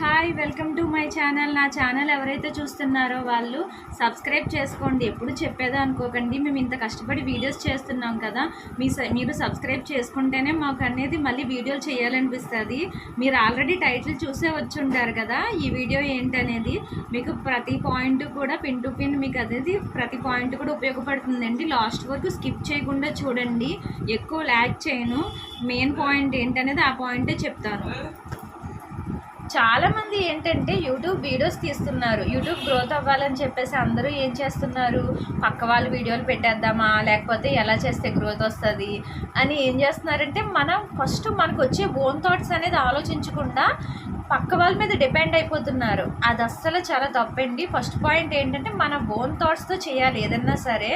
Hi welcome to my channel. నా channel ఎవరైతే చూస్తున్నారో వాళ్ళు సబ్స్క్రైబ్ చేసుకోండి. ఎప్పుడు చెప్పేదా అనుకోకండి. మేము ఇంత కష్టపడి వీడియోస్ చేస్తున్నాం కదా. మీ మీరు సబ్స్క్రైబ్ చేసుకుంటేనే మాకు అనేది మళ్ళీ వీడియోలు చేయాలనిపిస్తుంది. మీరు ఆల్రెడీ టైటిల్ చూసే వచ్చి ఉంటారు కదా. ఈ వీడియో ఏంటనేది మీకు ప్రతి పాయింట్ కూడా పిన్ టు పిన్ మీకు అనేది ప్రతి పాయింట్ కూడా ఉపయోగపడుతుందండి. లాస్ట్ వరకు స్కిప్ చేయకుండా చూడండి. ఎక్కువ ల్యాక్ చేయను. మెయిన్ పాయింట్ ఏంటనేది ఆ పాయింటే చెప్తాను. చాలా మంది ఏంటంటే యూట్యూబ్ వీడియోస్ తీస్తున్నారు. యూట్యూబ్ గ్రోత్ అవ్వాలని చెప్పేసి అందరూ ఏం చేస్తున్నారు? పక్క వాళ్ళ వీడియోలు పెట్టేద్దామా? లేకపోతే ఎలా చేస్తే గ్రోత్ వస్తుంది? అని ఏం చేస్తున్నారంటే మనం ఫస్ట్ మనకు వచ్చే ఓన్ థాట్స్ అనేది ఆలోచించకుండా పక్క వాళ్ళ మీద డిపెండ్ అయిపోతున్నారు. అది అస్సలు చాలా తప్పండి. ఫస్ట్ పాయింట్ ఏంటంటే మన ఓన్ థాట్స్తో చేయాలి ఏదన్నా సరే.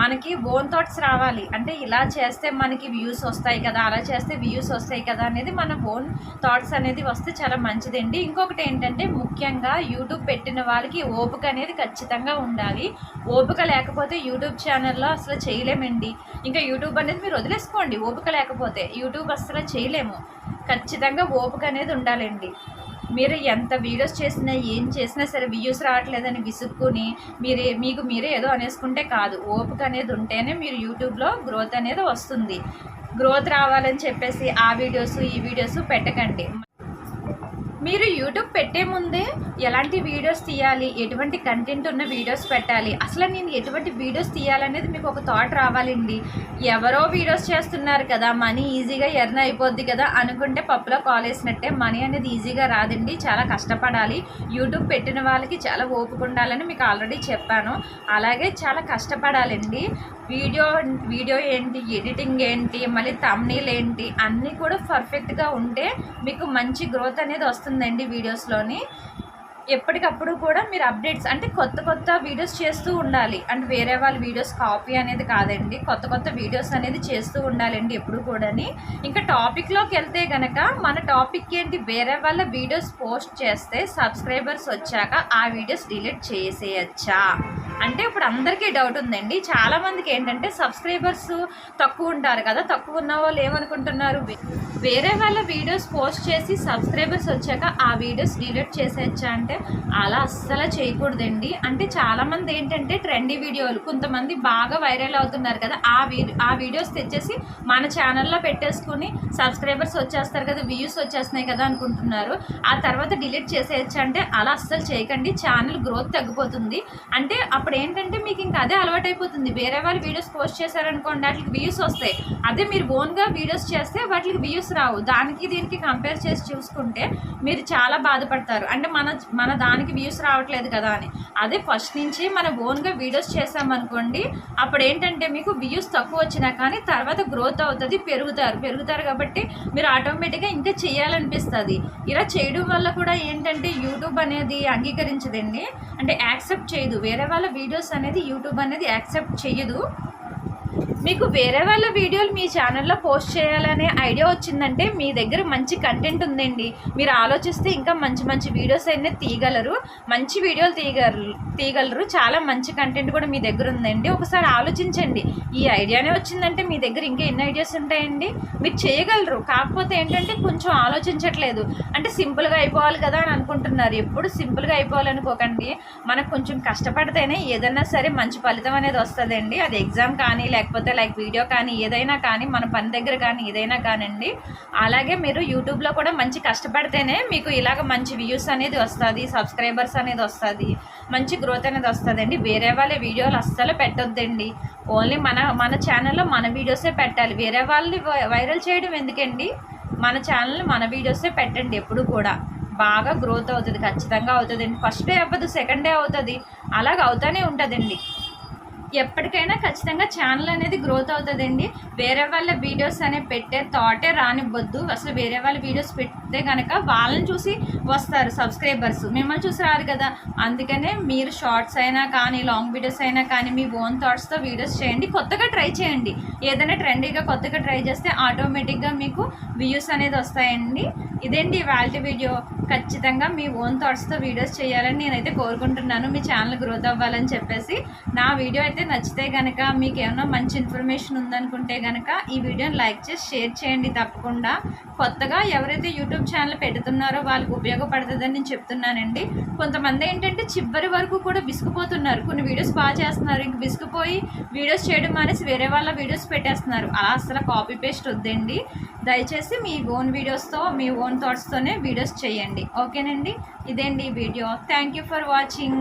మనకి ఓన్ థాట్స్ రావాలి. అంటే ఇలా చేస్తే మనకి వ్యూస్ వస్తాయి కదా అలా చేస్తే వ్యూస్ వస్తాయి కదా అనేది మన ఓన్ థాట్స్ అనేది వస్తే చాలా మంచిదండి. ఇంకొకటి ఏంటంటే ముఖ్యంగా యూట్యూబ్ పెట్టిన వాళ్ళకి ఓపిక అనేది ఖచ్చితంగా ఉండాలి. ఓపిక లేకపోతే యూట్యూబ్ ఛానల్లో అసలు చేయలేమండి. ఇంకా యూట్యూబ్ అనేది మీరు వదిలేసుకోండి. ఓపిక లేకపోతే యూట్యూబ్ అసలు చేయలేము. ఖచ్చితంగా ఓపిక అనేది ఉండాలండి. మీరు ఎంత వీడియోస్ చేసినా ఏం చేసినా సరే వ్యూస్ రావట్లేదని విసుక్కుని మీరే మీకు మీరే ఏదో అనేసుకుంటే కాదు. ఓపిక అనేది ఉంటేనే మీరు యూట్యూబ్లో గ్రోత్ అనేది వస్తుంది. గ్రోత్ రావాలని చెప్పేసి ఆ వీడియోస్ ఈ వీడియోస్ పెట్టకండి. మీరు యూట్యూబ్ పెట్టే ముందే ఎలాంటి వీడియోస్ తీయాలి? ఎటువంటి కంటెంట్ ఉన్న వీడియోస్ పెట్టాలి? అసలు నేను ఎటువంటి వీడియోస్ తీయాలనేది మీకు ఒక థాట్ రావాలండి. ఎవరో వీడియోస్ చేస్తున్నారు కదా మనీ ఈజీగా ఎర్న్ అయిపోద్ది కదా అనుకుంటే పప్పులో కాల్ వేసినట్టే మనీ అనేది ఈజీగా రాదండి చాలా కష్టపడాలి. యూట్యూబ్ పెట్టిన వాళ్ళకి చాలా ఓపిక ఉండాలని మీకు ఆల్రెడీ చెప్పాను. అలాగే చాలా కష్టపడాలండి. వీడియో వీడియో ఏంటి ఎడిటింగ్ ఏంటి మళ్ళీ తమ్నీల్ ఏంటి అన్నీ కూడా పర్ఫెక్ట్గా ఉంటే మీకు మంచి గ్రోత్ అనేది వస్తుంది. ఉంటుందండి వీడియోస్లోని. ఎప్పటికప్పుడు కూడా మీరు అప్డేట్స్ అంటే కొత్త కొత్త వీడియోస్ చేస్తూ ఉండాలి. అంటే వేరే వాళ్ళ వీడియోస్ కాపీ అనేది కాదండి. కొత్త కొత్త వీడియోస్ అనేది చేస్తూ ఉండాలండి ఎప్పుడు కూడాని. ఇంకా టాపిక్లోకి వెళ్తే గనక మన టాపిక్ ఏంటి? వేరే వాళ్ళ వీడియోస్ పోస్ట్ చేస్తే సబ్స్క్రైబర్స్ వచ్చాక ఆ వీడియోస్ డిలీట్ చేసేయచ్చా? అంటే ఇప్పుడు అందరికీ డౌట్ ఉందండి. చాలా మందికి ఏంటంటే సబ్స్క్రైబర్స్ తక్కువ ఉంటారు కదా తక్కువ ఉన్న వాళ్ళు ఏమనుకుంటున్నారు? వేరే వాళ్ళ వీడియోస్ పోస్ట్ చేసి సబ్స్క్రైబర్స్ వచ్చాక ఆ వీడియోస్ డిలీట్ చేసేయచ్చా అంటే అలా అస్సలు చేయకూడదండి. అంటే చాలామంది ఏంటంటే ట్రెండీ వీడియోలు కొంతమంది బాగా వైరల్ అవుతున్నారు కదా ఆ వీడియో ఆ వీడియోస్ తెచ్చేసి మన ఛానల్లో పెట్టేసుకుని సబ్స్క్రైబర్స్ వచ్చేస్తారు కదా వ్యూస్ వచ్చేస్తున్నాయి కదా అనుకుంటున్నారు. ఆ తర్వాత డిలీట్ చేసేయచ్చు అంటే అలా అస్సలు చేయకండి. ఛానల్ గ్రోత్ తగ్గిపోతుంది. అంటే అప్పుడు ఏంటంటే మీకు ఇంకా అదే అలవాటైపోతుంది. వేరే వాళ్ళు వీడియోస్ పోస్ట్ చేశారనుకోండి వాటికి వ్యూస్ వస్తాయి. అదే మీరు ఓన్గా వీడియోస్ చేస్తే వాటికి వ్యూస్ రావు. దానికి దీనికి కంపేర్ చేసి చూసుకుంటే మీరు చాలా బాధపడతారు. అంటే మన మన దానికి వ్యూస్ రావట్లేదు కదా అని. అదే ఫస్ట్ నుంచి మనం ఓన్గా వీడియోస్ చేసామనుకోండి అప్పుడు ఏంటంటే మీకు వ్యూస్ తక్కువ వచ్చినా కానీ తర్వాత గ్రోత్ అవుతుంది పెరుగుతారు. పెరుగుతారు కాబట్టి మీరు ఆటోమేటిక్గా ఇంకా చేయాలనిపిస్తుంది. ఇలా చేయడం వల్ల కూడా ఏంటంటే యూట్యూబ్ అనేది అంగీకరించదండి. అంటే యాక్సెప్ట్ చేయదు. వేరే వాళ్ళ వీడియోస్ అనేది యూట్యూబ్ అనేది యాక్సెప్ట్ చేయదు మీకు వేరే వాళ్ళ వీడియోలు మీ ఛానల్లో పోస్ట్ చేయాలనే ఐడియా వచ్చిందంటే మీ దగ్గర మంచి కంటెంట్ ఉందండి. మీరు ఆలోచిస్తే ఇంకా మంచి మంచి వీడియోస్ అయితే తీయగలరు. మంచి వీడియోలు తీయగలరు తీయగలరు. చాలా మంచి కంటెంట్ కూడా మీ దగ్గర ఉందండి. ఒకసారి ఆలోచించండి. ఈ ఐడియానే వచ్చిందంటే మీ దగ్గర ఇంకా ఎన్ని ఐడియాస్ ఉంటాయండి? మీరు చేయగలరు. కాకపోతే ఏంటంటే కొంచెం ఆలోచించట్లేదు. అంటే సింపుల్గా అయిపోవాలి కదా అని అనుకుంటున్నారు. ఎప్పుడు సింపుల్గా అయిపోవాలనుకోకండి మనకు కొంచెం కష్టపడితేనే ఏదైనా సరే మంచి ఫలితం అనేది వస్తుందండి. అది ఎగ్జామ్ కానీ లేకపోతే లైక్ వీడియో కానీ ఏదైనా కానీ మన పని దగ్గర కానీ ఏదైనా కానివ్వండి అలాగే మీరు యూట్యూబ్లో కూడా మంచి కష్టపడితేనే మీకు ఇలాగ మంచి వ్యూస్ అనేది వస్తుంది సబ్స్క్రైబర్స్ అనేది వస్తుంది మంచి గ్రోత్ అనేది వస్తుందండి. వేరే వాళ్ళ వీడియోలు అస్సలు పెట్టొద్దండి. ఓన్లీ మన మన ఛానల్లో మన వీడియోసే పెట్టాలి. వేరే వాళ్ళని వై- వైరల్ చేయడం ఎందుకండి? మన ఛానల్ మన వీడియోసే పెట్టండి ఎప్పుడు కూడా. బాగా గ్రోత్ అవుతుంది ఖచ్చితంగా అవుతుందండి. ఫస్ట్ డే అవ్వదు సెకండ్ డే అవుతుంది. అలాగ అవుతూనే ఉంటుందండి. ఎప్పటికైనా ఖచ్చితంగా ఛానల్ అనేది గ్రోత్ అవుతుందండి. వేరే వాళ్ళ వీడియోస్ అనే పెట్టే థాటే రానివ్వద్దు. అసలు వేరే వాళ్ళ వీడియోస్ చెప్తే కనుక వాళ్ళని చూసి వస్తారు సబ్స్క్రైబర్స్. మిమ్మల్ని చూసి రారు కదా. అందుకనే మీరు షార్ట్స్ అయినా కానీ లాంగ్ వీడియోస్ అయినా కానీ మీ ఓన్ థాట్స్తో వీడియోస్ చేయండి. కొత్తగా ట్రై చేయండి. ఏదైనా ట్రెండీగా కొత్తగా ట్రై చేస్తే ఆటోమేటిక్గా మీకు వ్యూస్ అనేది వస్తాయండి. ఇదేంటి ఇవాళ వీడియో? ఖచ్చితంగా మీ ఓన్ థాట్స్తో వీడియోస్ చేయాలని నేనైతే కోరుకుంటున్నాను. మీ ఛానల్ గ్రోత్ అవ్వాలని చెప్పేసి నా వీడియో అయితే నచ్చితే కనుక మీకు ఏమైనా మంచి ఇన్ఫర్మేషన్ ఉందనుకుంటే కనుక ఈ వీడియోని లైక్ చేసి షేర్ చేయండి తప్పకుండా. కొత్తగా ఎవరైతే యూట్యూబ్ యూట్యూబ్ ఛానల్ పెడుతున్నారో వాళ్ళకి ఉపయోగపడుతుందని నేను చెప్తున్నానండి. కొంతమంది ఏంటంటే చివరి వరకు కూడా విసుకుపోతున్నారు కొన్ని వీడియోస్ బాగా చేస్తున్నారు. ఇంక విసుకుపోయి వీడియోస్ చేయడం మానేసి వేరే వాళ్ళ వీడియోస్ పెట్టేస్తున్నారు. అలా అసలు కాపీ పేస్ట్ వద్దండి. దయచేసి మీ ఓన్ వీడియోస్తో మీ ఓన్ థాట్స్తోనే వీడియోస్ చేయండి. ఓకేనండి? ఇదేండి ఈ video. Thank you for watching